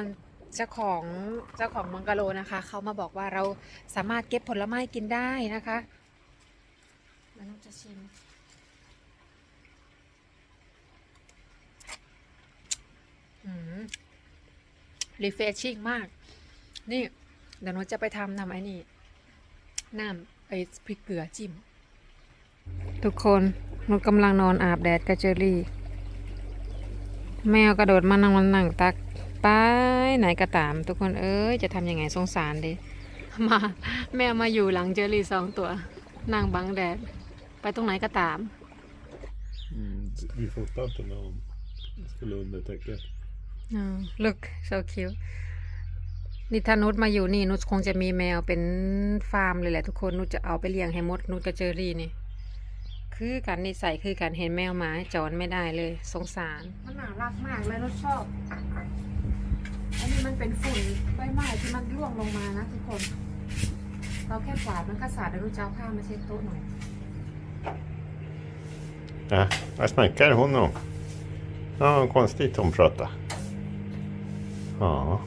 คนเจ้าของเจ้าของมังกะโลนะคะ เขามาบอกว่าเราสามารถเก็บผลไม้กินได้นะคะแล้วน้องจะชิมอืม refreshing มาก นี่เดี๋ยวหนูจะไปทำน้ำไอ้นี่น้ำไอ้พริกเกลือจิ้ม ทุกคนหนูกำลังนอนอาบแดดกับเจอรี่ แมวกระโดดมานั่งนั่งตัก ไปไหนก็ตามทุกคนเอ้ยจะทำยังไงสงสารดิมาแมวมาอยู่หลังเจอรี่สองตัว นั่งบังแดด ไปตรงไหนก็ตาม Mm, vi fotar inte när hon skulle under täcket. Oh, look so cute นี่ถ้านุชมาอยู่นี่นุชคงจะมีแมวเป็นฟาร์มเลยแหละทุกคนนุชจะเอาไปเลี้ยงให้หมดนุชกับเจอรี่นี่ คือกันนิสัยคือการเห็นแมวหมาจอนไม่ได้เลย สงสารมันน่ารักมากเลยนุชชอบ อันนี้มันเป็นฝุ่นใบไม้ที่มันร่วงลงมานะทุกคน เราแค่กวาดมันก็สาดแล้วจะเอาผ้ามาเช็ดโต๊ะหน่อย Ja, vad snackar hon om? Ja, konstigt hon pratar. Ja.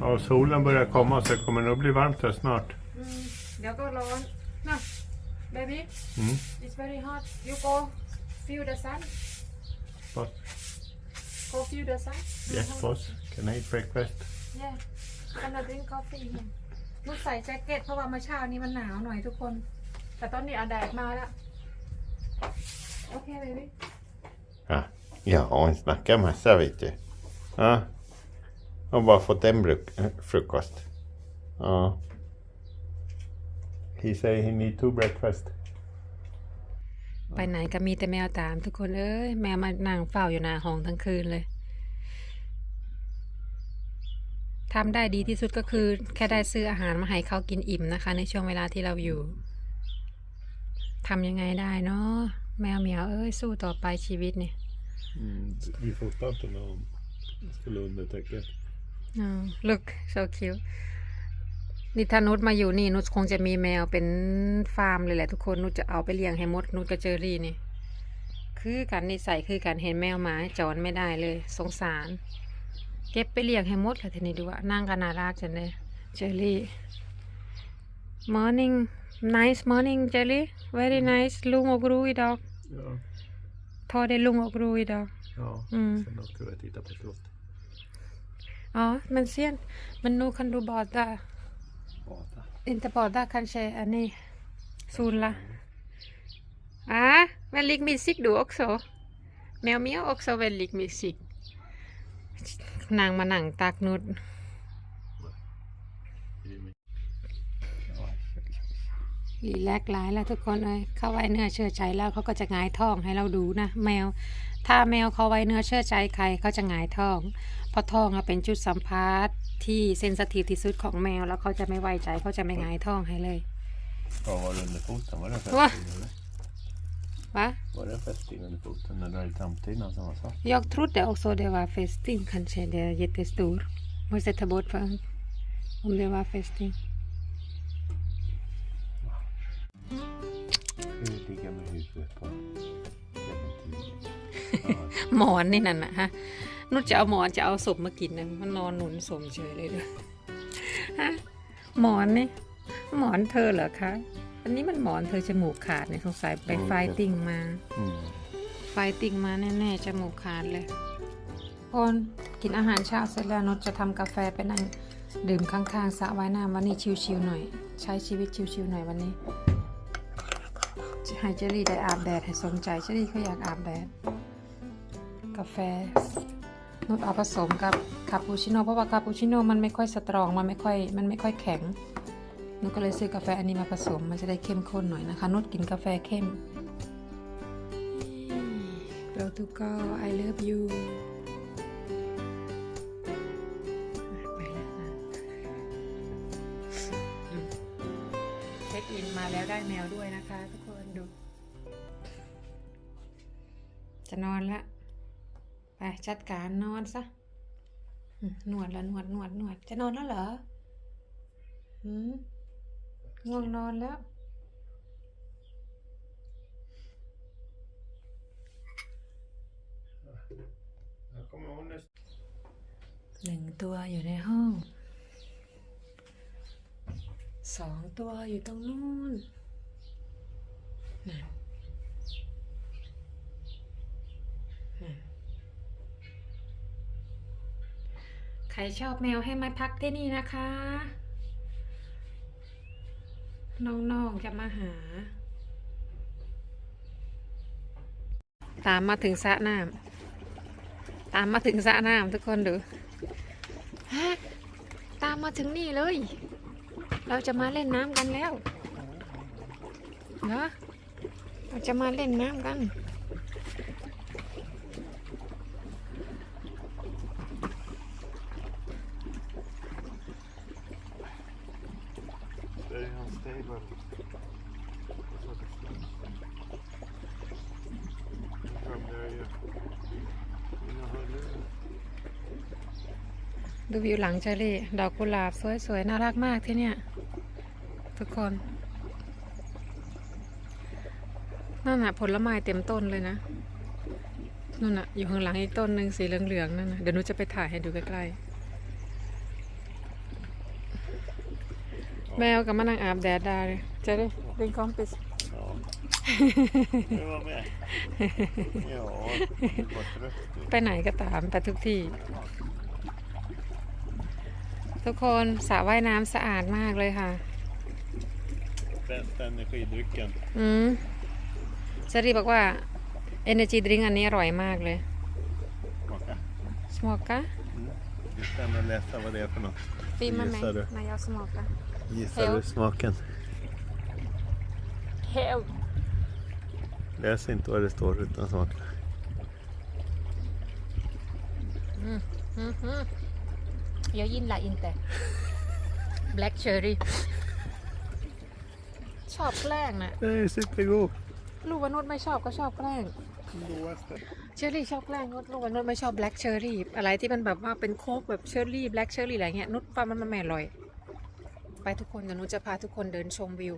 Ja, solen börjar komma så det kommer nog bli varmt här snart. อืมเดี๋ยวก็ร้อนนะ baby Mm. it's very hot you go feel the sun But, go feel the sun yes, boss. Can I eat breakfast? yeah gonna drink coffee here นุชใส่แจ็คเก็ตเพราะว่าเมื่อเช้านี้มันหนาวหน่อยทุกคน แต่ตอนนี้เอาแดดมาแล้ว โอเค baby Ja, ja hon snackar massa vet du. Ja. Har bara fått en bruk- äh, frukost. Ja. He say he need two breakfast. ไปไหนก็มีแต่แมวตามทุกคนเอ้ยแมวมานั่งเฝ้าอยู่หน้าห้องทั้งคืนเลยทำได้ดีที่สุดก็คือแค่ได้ซื้ออาหารมาให้เขากินอิ่มนะคะ ในช่วงเวลาที่เราอยู่ทำยังไงได้เนาะแมวเหมียวเอ้ยสู้ต่อไปชีวิตเนี่ย Mm, vi fotar inte när hon skulle under täcket. Oh, look so cute นี่ถ้านุชมาอยู่นี่นุชคงจะมีแมวเป็นฟาร์มเลยแหละทุกคนนุชจะเอาไปเลี้ยงให้หมดนุชกับเจอรี่นี่ คือกันนิสัยคือการเห็นแมวหมาจอนไม่ได้เลย สงสาร เก็บไปเลี้ยงให้หมดเลยทีนี้ดูว่านั่งกันน่ารักจังเลยเจอรี่ morning nice morning เจอรี่ very nice ลุง och ro idag Ja. ta det lugn och ro idag ja. Mm. Sen åker vi och tittar på slottet. Ja men sen men nu kan du bada Bada. Inte bada kanske är ni sola. Ah, väldigt mysigt du också. Mèo mèo också väldigt mysigt. นางมาหนังตากนุด รีแลกซ์หลายแล้วทุกคนเอ้ยเข้าไว้เนื้อเชื่อใจแล้วเขาก็จะหงายท้องให้เราดูนะ แมว ถ้าแมวเขาไว้เนื้อเชื่อใจใครเขาจะหงายท้องเพราะท้องอะเป็นจุดสัมผัสที่เซนสทีฟที่สุดของแมว แล้วเขาจะไม่ไว้ใจเขาจะไม่หงายท้องให้เลย Vad var det under foten? Var det Va? fästing eller? วะ Var det fästing under foten eller i framtiden som var svart? Jag trodde också det var fästing kanske, det är jättestor. Måste ta bort för om det var fästing. Hur ligga med huvudet på clementin? หมอนนี่นั่นนะฮะ นุชจะเอาหมอนจะเอาศพมากินนะมันนอนหนุนสมเฉยเลยด้วยฮะหมอนนี่หมอนเธอเหรอคะอันนี้มันหมอนเธอจมูกขาดเนี่ยสงสัยไปไฟติ้งมา Mm. ไฟติ่งมาแน่ๆจมูกขาดเลยคนกินอาหารเช้าเสร็จแล้วนุชจะทำกาแฟไปนั่งดื่มข้างๆสระว่ายน้ำวันนี้ชิวๆหน่อย ใช้ชีวิตชิวๆหน่อยวันนี้ให้เจอรี่ได้อาบแดดให้สมใจเจอรี่เขาอยากอาบแดดกาแฟ นุชเอาผสมกับคาปูชิโน่เพราะว่าคาปูชิโน่มันไม่ค่อยสตรองมันไม่ค่อยมันไม่ค่อยแข็งนุชก็เลยซื้อกาแฟอันนี้มาผสมมันจะได้เข้มข้นหน่อยนะคะ นุชกินกาแฟเข้ม Portugal I love you จัดการนอนซะอืมนวดแล้วนวดนวดนวด จะนอนแล้วเหรอหืมง่วงนอนแล้ว หนึ่งตัวอยู่ในห้อง สองตัวอยู่ตรงนู้นนนั่นใค รชอบแมวให้มาพักที่นี่นะคะ น้องๆจะมาหา ตามมาถึงสระน้ำตามมาถึงสระน้ำทุกคนดูฮะตามมาถึงนี่เลย เราจะมาเล่นน้ำกันแล้วเนาะเราจะมาเล่นน้ำกัน det är hans stable. Så det Nu glömde jag ju mina hörlurar. ดู วิวหลังเชอรี่ ดอกกุหลาบสวยๆ น่ารักมากที่เนี่ย ทุกคนนั่นน่ะ ผลไม้เต็มต้นเลยนะนั่นน่ะ อยู่ข้างหลังอีกต้นหนึ่งสีเหลืองๆนั่นน่ะเดี๋ยวหนูจะไปถ่ายให้ดูใกล้ๆแมวกับมันนางอาบแดดได้เลยเจะได้ดึงคอมปิส Ja. Du var med. Ja, du var trött du. ไปไหนก็ตามไปทุกที่ ทุกคนสระว่ายน้ำสะอาดมากเลยค่ะ Bästa energidrycken. อืมเจรีบอกว่า Energy Drink อันนี้อร่อยมากเลย Smaka. สมอกกะ Det är spännande att läsa vad det är för något. ฟีมาไหม Gissar du? นายเอาสมอกกะ Gissar Hel. du smaken? เฮล Läs inte vad det står utan smaka. เดี๋ยวยินละอินแต่ Black Cherry ชอบแกล้งนะ Det är supergod. ลูกวนุษไม่ชอบก็ชอบแกล้ง Godaste. เชอรี่ชอบแกล้งนุชลูกวนุษไม่ชอบแบล็กเชอรี่อะไรที่มันแบบว่าเป็นโค้กแบบเชอรี่แบล็กเชอรี่อะไรเงี้ยนุชฟังมันไม่อร่อย ไปทุกคนเดี๋ยวนุชจะพาทุกคนเดินชมวิว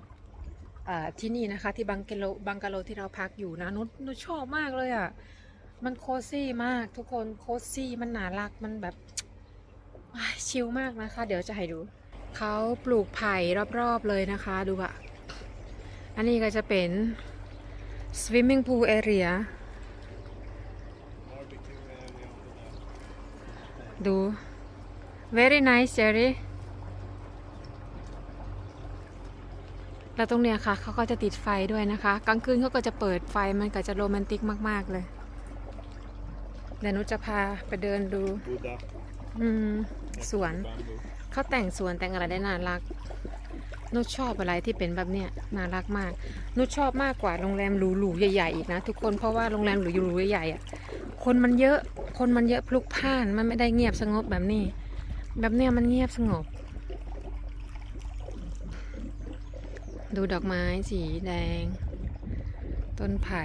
อ่าที่นี่นะคะ ที่บังกะโลบังกะโลที่เราพักอยู่นะนุชนุชชอบมากเลยอะมันโคซี่มากทุกคนโคซี่มันน่ารักมันแบบอ้าย ชิลมากนะคะ เดี๋ยวจะให้ดู เขาปลูกไผ่รอบๆเลยนะคะดูอะอันนี้ก็จะเป็น swimming pool area ดู very nice Jerry แล้วตรงเนี้ยค่ะเขาก็จะติดไฟด้วยนะคะ กลางคืนเขาก็จะเปิดไฟมันก็จะโรแมนติกมาก ๆ เลย เดี๋ยวนุชจะพาไปเดินดู Goda. อืม สวน เขาแต่งสวนแต่งอะไรได้น่ารักนุชชอบอะไรที่เป็นแบบเนี้ยน่ารักมากนุชชอบมากกว่าโรงแรมหรูๆใหญ่ๆอีกนะ ทุกคนเพราะว่าโรงแรมหรูๆใหญ่ๆอะคนมันเยอะคนมันเยอะพลุกพล่านมันไม่ได้เงียบสงบแบบนี้ แบบเนี้ยมันเงียบสงบ ดูดอกไม้สีแดง ต้นไผ่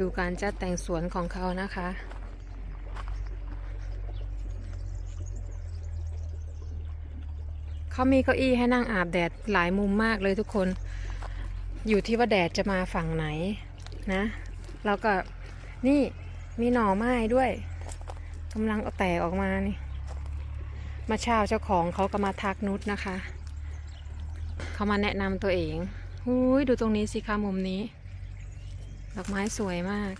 ดูการจัดแต่งสวนของเขานะคะ เขามีเก้าอี้ให้นั่งอาบแดดหลายมุมมากเลยทุกคน อยู่ที่ว่าแดดจะมาฝั่งไหนนะ แล้วก็นี่มีหน่อไม้ด้วยกำลังเอาแตกออกมานี่ มาเช้าเจ้าของเขาก็มาทักนุชนะคะ เขามาแนะนำตัวเองหุยดูตรงนี้สิคะมุมนี้ ดอกไม้สวยมาก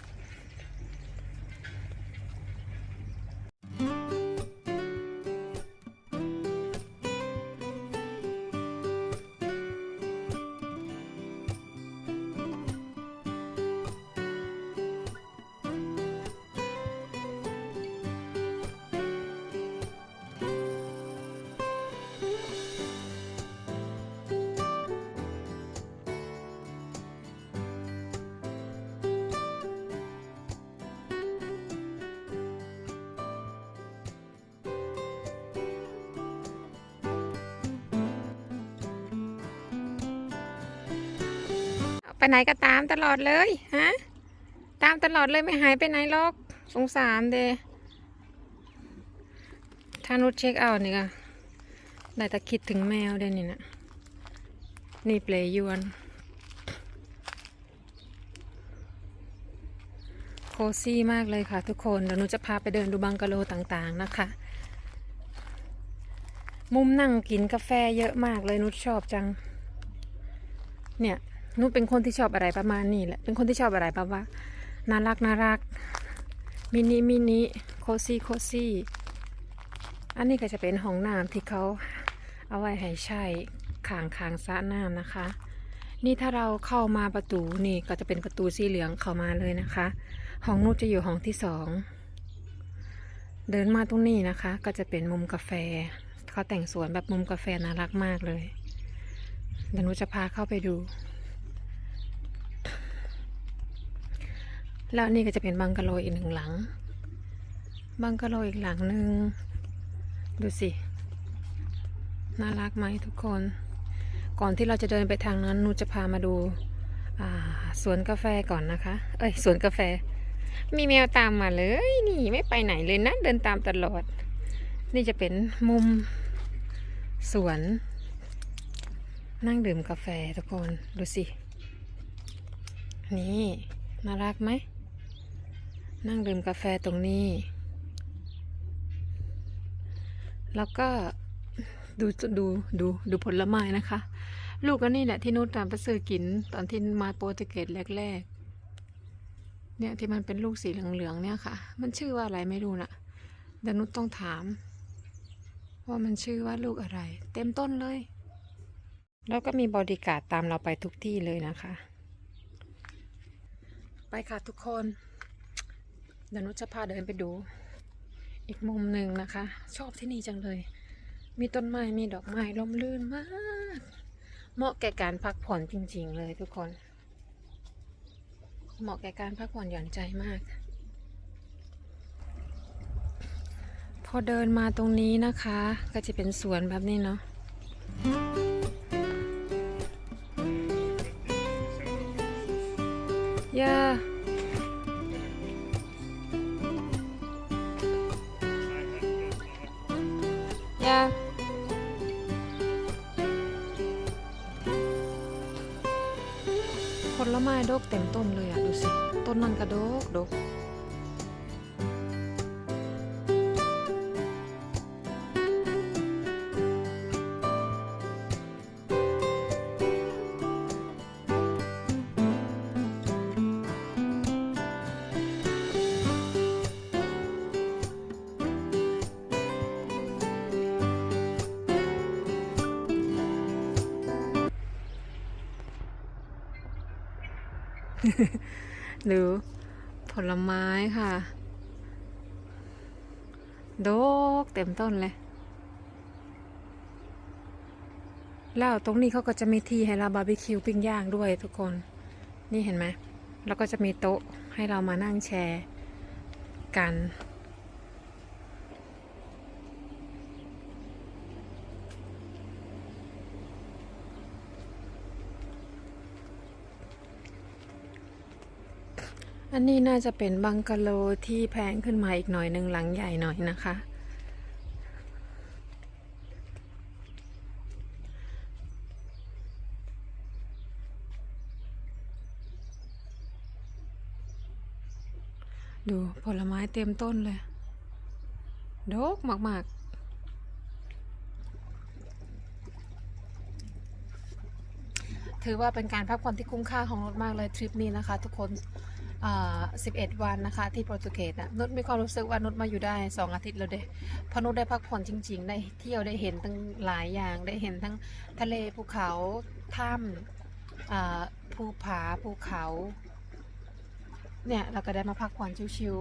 ไปไหนก็ตามตลอดเลยฮะตามตลอดเลยไม่หายไปไหนหรอกสงสารเดถ้านุชเช็คเอาท์นี่ก็ได้แต่คิดถึงแมวเดนี่นะนี่เปลยวนโคซี่มากเลยค่ะทุกคนเดี๋ยวหนูจะพาไปเดินดูบังกะโลต่างๆนะคะ มุมนั่งกินกาแฟเยอะมากเลยนุชชอบจัง เนี่ย นุชเป็นคนที่ชอบอะไรประมาณนี้แหละ เป็นคนที่ชอบอะไรแบบว่าน่ารักน่ารัก มินิมินิโคซี่โคซี่ อันนี้ก็จะเป็นห้องน้ำที่เขาเอาไว้ให้ใช้ขางขางๆสระน้ำนะคะ นี่ถ้าเราเข้ามาประตูนี่ก็จะเป็นประตูสีเหลืองเข้ามาเลยนะคะ ห้องนุชจะอยู่ห้องที่สอง เดินมาตรงนี้นะคะ ก็จะเป็นมุมกาแฟ เขาแต่งสวนแบบมุมกาแฟน่ารักมากเลยเดี๋ยวนูจะพาเข้าไปดู แล้วนี่ก็จะเป็นบังกะโลอีกหนึ่งหลัง บังกะโลอีกหลังหนึ่ง ดูสิ น่ารักไหมทุกคน ก่อนที่เราจะเดินไปทางนั้นนูจะพามาดูาสวนกาแฟก่อนนะคะ เอ้ยสวนกาแฟ มีแมวตามมาเลย นี่ไม่ไปไหนเลยนะ เดินตามตลอด นี่จะเป็นมุมสวน นั่งดื่มกาแฟทุกคน ดูสิ นี่ น่ารักไหม นั่งดื่มกาแฟตรงนี้ แล้วก็ดูดูดูดูผลไม้นะคะ ลูกก็นี่แหละที่นุชตามไปซื้อกิน ตอนที่มาโปรตุเกสแรกๆ เนี่ยที่มันเป็นลูกสีเหลืองๆเนี่ยค่ะ มันชื่อว่าอะไรไม่รู้นะเดี๋ยวนุชต้องถาม ว่ามันชื่อว่าลูกอะไร เต็มต้นเลย แล้วก็มีบอดี้การ์ดตามเราไปทุกที่เลยนะคะ ไปค่ะทุกคน ดี๋ยวนุชจะพาเดินไปดู อีกมุมหนึ่งนะคะ ชอบที่นี่จังเลย มีต้นไม้มีดอกไม้ลมลื่นมาก เหมาะแก่การพักผ่อนจริง ๆ เลยทุกคน เหมาะแก่การพักผ่อนหย่อนใจมาก พอเดินมาตรงนี้นะคะ ก็จะเป็นสวนแบบนี้เนาะย่าย่ ไม้ดกเต็มต้นเลยอะดูสิ ต้นนั่นกระดกดก หรือผลไม้ค่ะดกเต็มต้นเลย แล้วตรงนี้เขาก็จะมีที่ให้เราบาร์บีคิวปิ้งย่างด้วยทุกคน นี่เห็นไหม แล้วก็จะมีโต๊ะให้เรามานั่งแชร์กัน อันนี้น่าจะเป็นบังกะโลที่แพงขึ้นมาอีกหน่อยหนึ่งหลังใหญ่หน่อยนะคะ ดูผลไม้เต็มต้นเลยดกมาก ๆถือว่าเป็นการพักผ่อนที่คุ้มค่าของนุชมากเลยทริปนี้นะคะ ทุกคน 11 วันนะคะที่โปรตุเกสอะนุชมีความรู้สึกว่านุชมาอยู่ได้ 2 อาทิตย์แล้วเด้เพราะนุชได้พักผ่อนจริง ๆ ได้เที่ยวได้เห็นทั้งหลายอย่างได้เห็นทั้งทะเลภูเขาถ้ำภูผาภูเขาเนี่ยเราก็ได้มาพักผ่อนชิว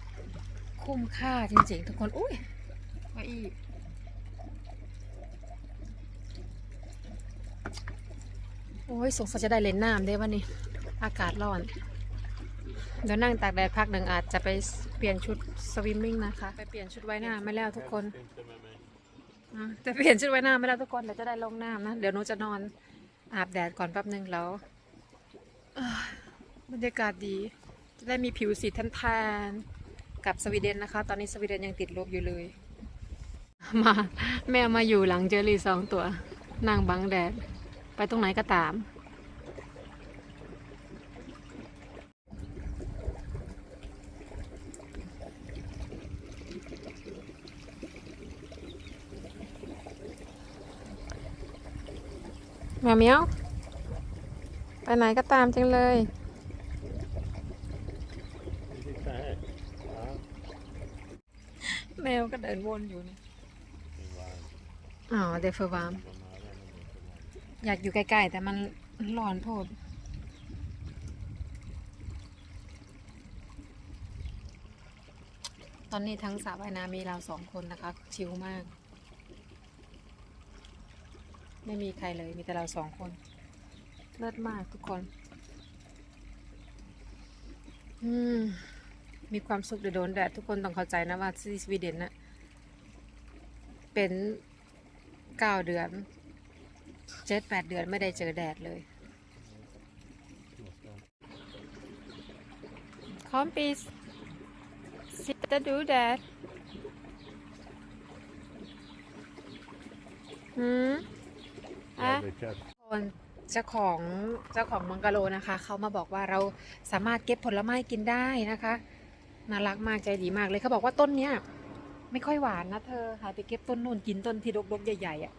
ๆคุ้มค่าจริง ๆ ทุกคนอุ้ยว่าอีโอ้ยสงสัยจะได้เล่นน้ำได้วันนี้อากาศร้อน เดี๋ยวนั่งตากแดดพักหนึ่งอาจจะไปเปลี่ยนชุดสวิมมิ่งนะคะ ไปเปลี่ยนชุดว่ายน้ำไม่แล้วทุกคนอะจะเปลี่ยนชุดว่ายน้ำไม่แล้วทุกคนเดี๋ยวจะได้ลงน้ำนะ เดี๋ยวหนูจะนอนอาบแดดก่อนแป๊บหนึ่งแล้วบรรยากาศดี จะได้มีผิวสีแทนๆกับสวีเดนนะคะ ตอนนี้สวีเดนยังติดลบอยู่เลย มาแม่มาอยู่หลังเจอรี่สองตัวนางบังแดด ไปตรงไหนก็ตาม มวเมียว ไปไหนก็ตามจังเลย แมวก็เดินวนอยู่นี่อ๋อเดฟเฟอร์วามอยากอยู่ใกล้ๆ แต่มันร้อนโพดตอนนี้ทั้งสระว่ายน้ำมีเราสองคนนะคะ ชิลมาก ไม่มีใครเลยมีแต่เราสองคน เลิศมากทุกคน อืม มีความสุขเดี๋ยวโดนแดดทุกคนต้องเข้าใจนะว่าที่สวีเดนน่ะเป็นเก้าเดือนเจ็ดแปดเดือนไม่ได้เจอแดดเลยคอมปีสสิจะดูแดดหืม อะคนเจ้าของเจ้าของมังกะโลนะคะเขามาบอกว่าเราสามารถเก็บผลไม้กินได้นะคะน่ารักมากใจดีมากเลยเขาบอกว่าต้นเนี้ยไม่ค่อยหวานนะเธอหาไปเก็บต้นนู่นกินต้นที่ดกๆใหญ่ๆอะ่ะ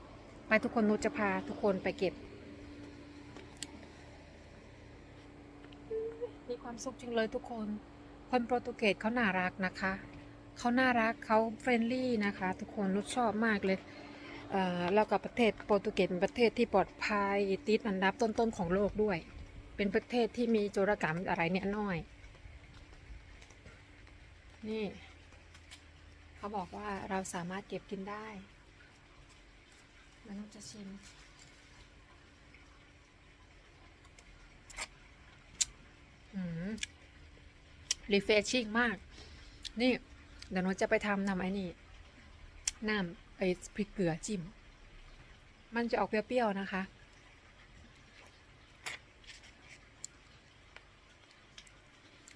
ไปทุกคนนุชจะพาทุกคนไปเก็บ มีความสุขจริงเลยทุกคน คนโปรตุเกสเขาน่ารักนะคะ เขาน่ารักเขาเฟรนลี่นะคะ ทุกคนนุชชอบมากเลย แล้วก็ประเทศโปรตุเกสเป็นประเทศที่ปลอดภัยติดอันดับต้นๆของโลกด้วย เป็นประเทศที่มีโจรกรรมอะไรเนี่ยน้อย นี่ เขาบอกว่าเราสามารถเก็บกินได้มันจะชิมอืม refreshing มาก นี่ เดี๋ยวหนูจะไปทำนำไอ้นี่น้ำ ไอ้พริกเกลือจิ้ม มันจะออกเปรี้ยวๆนะคะ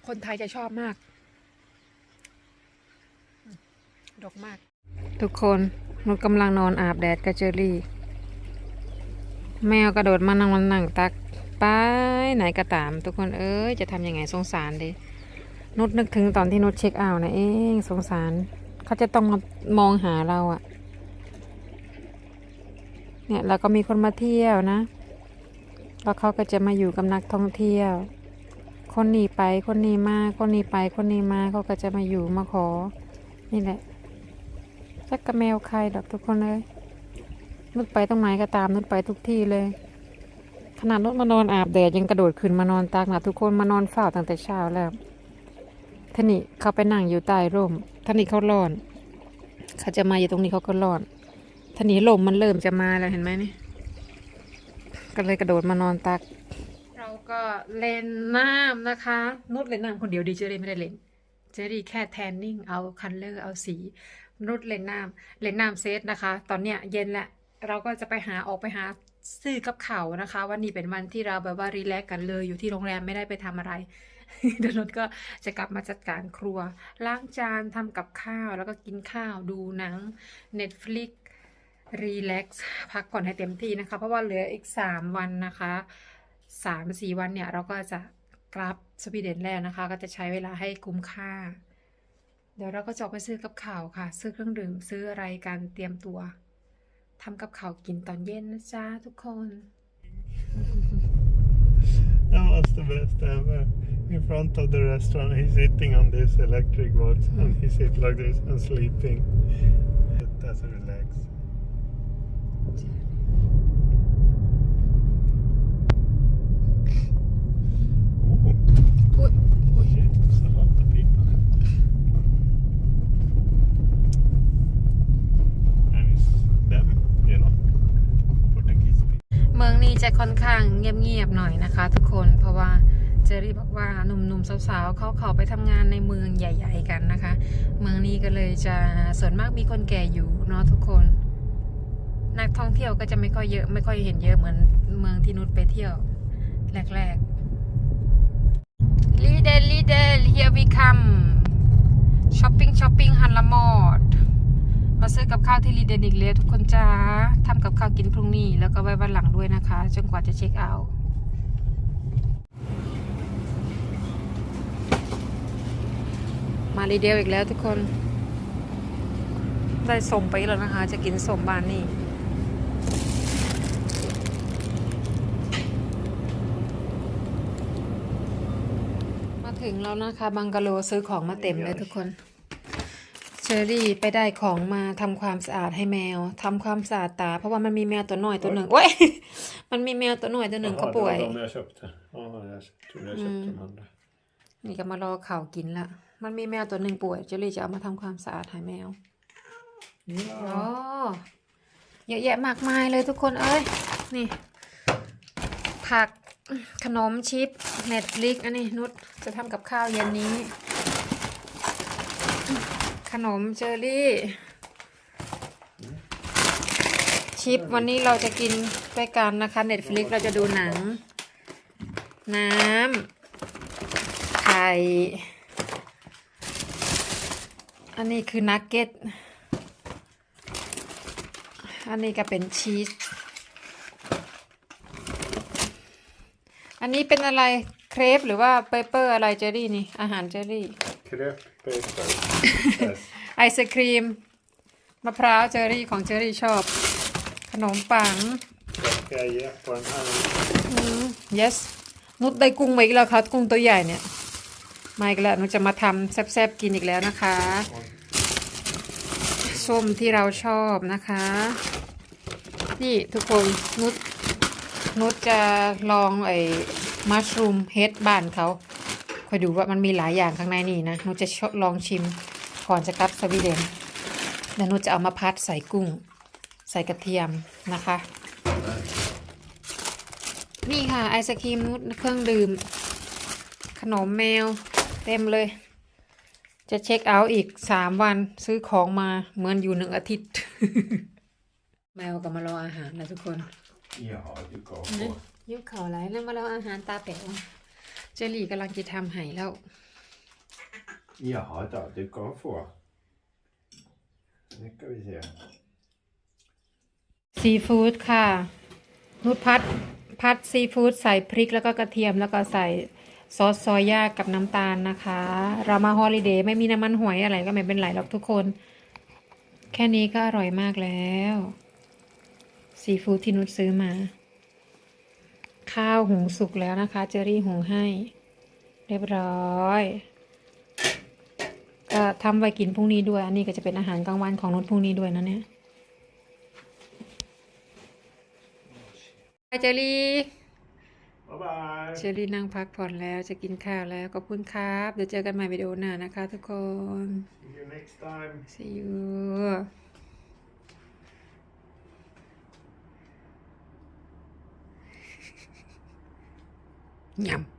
คนไทยจะชอบมาก ดกมาก ทุกคนนุชกำลังนอนอาบแดดกับเจอรี่ แมวกระโดดมานั่งมันนั่งตักไปไหนก็ตาม ทุกคนเอ้ยจะทำยังไงสงสารดินุชนึกถึงตอนที่นุชเช็คเอาท์นะเองสงสาร เขาจะต้องมามองหาเราอะ เนี่ยแล้วก็มีคนมาเที่ยวนะ แล้วเขาก็จะมาอยู่กับนักท่องเที่ยว คนนี้ไปคนนี้มาคนนี้ไปคนนี้มาเขาก็จะมาอยู่มาขอ นี่แหละจักกระแมวใครดอกทุกคนเลยนุดไปตรงไหนก็ตามนุดไปทุกที่เลย ขนาดนุดมานอนอาบแดดยังกระโดดขึ้นมานอนตากหนาทุกคนมานอนเฝ้าตั้งแต่เช้าแล้วท่านี่เขาไปนั่งอยู่ใต้ร่มท่านี่เขาร้อน เขาจะมาอยู่ตรงนี้เขาก็ร้อน ท่านี่ลมมันเริ่มจะมาแล้วเห็นไหมนี่ก็เลยกระโดดมานอนตัก เราก็เล่นน้ำนะคะนุดเล่นน้ำคนเดียวดีเจอรี่ไม่ได้เล่นเจอรี่แค่แทนนิ่งเอาคันเลอร์เอาสีนุดเล่นน้ำเล่นน้ำเซตนะคะ ตอนเนี้ยเย็นแหละเราก็จะไปหาออกไปหาซื้อกับเขานะคะ วันนี้เป็นวันที่เราแบบว่ารีแลกซ์กันเลยอยู่ที่โรงแรมไม่ได้ไปทำอะไรเดี๋ยวนุชก็จะกลับมาจัดการครัว ล้างจานทำกับข้าวแล้วก็กินข้าวดูหนัง Netflix รีแลกซ์พักก่อนให้เต็มที่นะคะ เพราะว่าเหลืออีก 3 วันนะคะสามสี่วันเนี่ย เราก็จะกลับสวีเดนแล้วนะคะ ก็จะใช้เวลาให้คุ้มค่า เดี๋ยวเราก็จะไปซื้อกับข้าวค่ะ ซื้อเครื่องดื่มซื้ออะไรกันเตรียมตัวทำกับข้าวกินตอนเย็นนะจ๊ะทุกคน That was the best ever. In front of the restaurant, he's sitting on this electric box and he sits like this and sleeping. That's a relax. Oh, อุ๊ย shit, there's a lot of people. And it's them, you know, Portuguese people. เมืองนี้ จะค่อนข้างเงียบๆหน่อยนะคะ ทุกคนเพราะว่าเจอรี่บอกว่าหนุ่มๆสาวๆเขาเขาไปทำงานในเมืองใหญ่ ๆ กันนะคะ เมืองนี้ก็เลยจะส่วนมากมีคนแก่อยู่เนาะทุกคน นักท่องเที่ยวก็จะไม่ค่อยเยอะไม่ค่อยเห็นเยอะเหมือนเมืองที่นุชไปเที่ยวแรกๆลีเดล Lidl here we come shopping shopping ฮันละมอด มาซื้อกับข้าวที่รีเดนอีกแล้วทุกคนจ้าทำกับข้าวกินพรุ่งนี้ แล้วก็ไว้วันหลังด้วยนะคะ จนกว่าจะเช็คเอาท์มารีเดลอีกแล้วทุกคน ได้สมไปแล้วนะคะ จะกินสมบานนี่มาถึงแล้วนะคะ บังกะโลซื้อของมาเต็มเลยทุกคน อรี่ไปได้ของมาทำความสะอาดให้แมวทำความสะอาดตา เพราะว่ามันมีแมวตัวน้อยตัวหนึ่งโอ้ยมันมีแมวตัวน้อยตัวหนึ่งเขาป่วย de jag köpte. Ja, jag tror jag köpte de andra. นี่ก็มารอข่าวกินละมันมีแมวตัวหนึ่งป่วยเจอรี่จะเอามาทำความสะอาดให้แมวอ๋อเยอะแยะมากมายเลยทุกคนเอ้ยนี่ ผักขนมชิปเน็ตฟลิกอันนี้นุชจะทำกับข้าวเย็นนี้ ขนมเจอรี่ ชิปวันนี้เราจะกินด้วยกันนะคะเน็ตฟลิกเราจะดูหนัง น้ำไข่อันนี้คือนักเก็ต อันนี้ก็เป็นชีส อันนี้เป็นอะไร เครปหรือว่าเปเปอร์อะไรเจอรี่นี่ อาหารเจอรี่ ไอศครีม มะพร้าวเจอรี่ของเจอรี่ชอบ ขนมปัง Jag ska ge på en hand. อืม yes นุชได้กุ้งมาอีกแล้วครับกุ้งตัวใหญ่เนี่ยมาอีกแล้วนุชจะมาทำแซ่บๆกินอีกแล้วนะคะส้มที่เราชอบนะคะ นี่ทุกคนนุชนุชจะลองไอ้มัชรูมเฮดบ้านเขาค อยดูว่ามันมีหลายอย่างข้างในนี่นะนุชจะชอบลองชิมก่อนจะกลับสวีเดนแล้วนุชจะเอามาพัดใส่กุ้ง ใส่กระเทียมนะคะ นี่ค่ะไอศครีมนุชเครื่องดื่ม ขนมแมว เต็มเลย จะเช็คเอาท์อีกสามวันซื้อของมาเหมือนอยู่หนึ่งอาทิตย์ แมวก็มารออาหารนะทุกคน Ja, du går นะยุคเขาไรแล้วมารออาหารตาแป๋ว เจลลี่กำลังจะทำให้แล้ว Jaha då, du kan få. Nu ska vi se. ซีฟู้ดค่ะ นุชพัดพัดซีฟู้ดใส่พริกแล้วก็กระเทียมแล้วก็ใส่ซอสซอยย่ากับน้ำตาลนะคะ เรามาฮอลิเดย์ไม่มีน้ำมันหอยอะไรก็ไม่เป็นไรหรอกทุกคน แค่นี้ก็อร่อยมากแล้ว ซีฟู้ดที่นุชซื้อมา ข้าวหุงสุกแล้วนะคะ เจอรี่หุงให้ เรียบร้อยก็ทำไว้กินพรุ่งนี้ด้วย อันนี้ก็จะเป็นอาหารกลางวันของนุชพรุ่งนี้ด้วยนะเนี่ยไปเจอรี่ Bye bye. เชอรี่นั่งพักผ่อนแล้วจะกินข้าวแล้วขอบคุณครับ เดี๋ยวเจอกันใหม่วิดีโอหน้านะคะทุกคน See you next time. see you ยำ